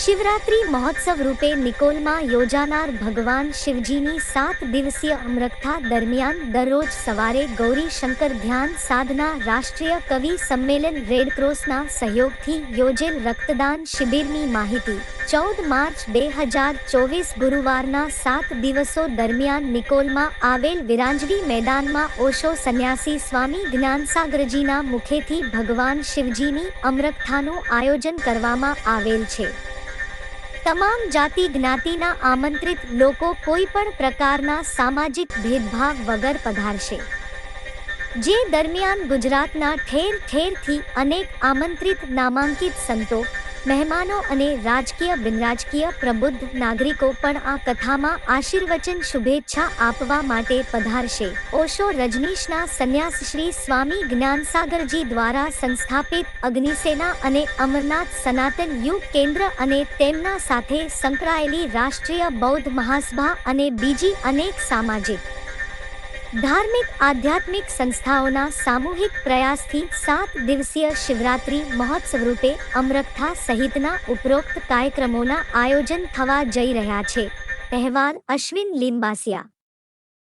શિવરાત્રી મહોત્સવ રૂપે નિકોલમાં યોજાનાર ભગવાન શિવજીની સાત દિવસીય અમરકથા દરમિયાન દરરોજ સવારે ગૌરી શંકર ધ્યાન સાધના રાષ્ટ્રીય કવિ સંમેલન રેડક્રોસના સહયોગથી યોજેલ રક્તદાન શિબિરની માહિતી. ચૌદ માર્ચ બે હજાર ચોવીસ ગુરુવારના સાત દિવસો દરમિયાન નિકોલમાં આવેલ વિરાંજવી મેદાનમાં ઓશો સંન્યાસી સ્વામી જ્ઞાનસાગરજીના મુખેથી ભગવાન શિવજીની અમરકથાનું આયોજન કરવામાં આવેલ છે. તમામ જાતિ જ્ઞાતિના આમંત્રિત લોકો કોઈ પણ પ્રકારના સામાજિક ભેદભાવ વગર પધારશે. જે દરમિયાન ગુજરાતના ઠેર ઠેરથી અનેક આમંત્રિત, નામાંકિત સંતો મહેમાનો અને રાજકીય બિનરાજકીય પ્રબુદ્ધ નાગરિકો પણ આ કથામાં આશીર્વચન શુભેચ્છા આપવા માટે પધારશે. ઓશો રજનીશના સંન્યાસ શ્રી સ્વામી જ્ઞાનસાગરજી દ્વારા સંસ્થાપિત અગ્નિસેના અને અમરનાથ સનાતન યુગ કેન્દ્ર અને તેમના સાથે સંકળાયેલી રાષ્ટ્રીય બૌદ્ધ મહાસભા અને બીજી અનેક સામાજિક ધાર્મિક આધ્યાત્મિક સંસ્થાઓના સામૂહિક પ્રયાસથી સાત દિવસીય શિવરાત્રી મહોત્સવ રૂપે અમરકથા સહિતના ઉપરોક્ત કાર્યક્રમોના આયોજન થવા જઈ રહ્યા છે. તહેવાર અશ્વિન લિંબાસિયા.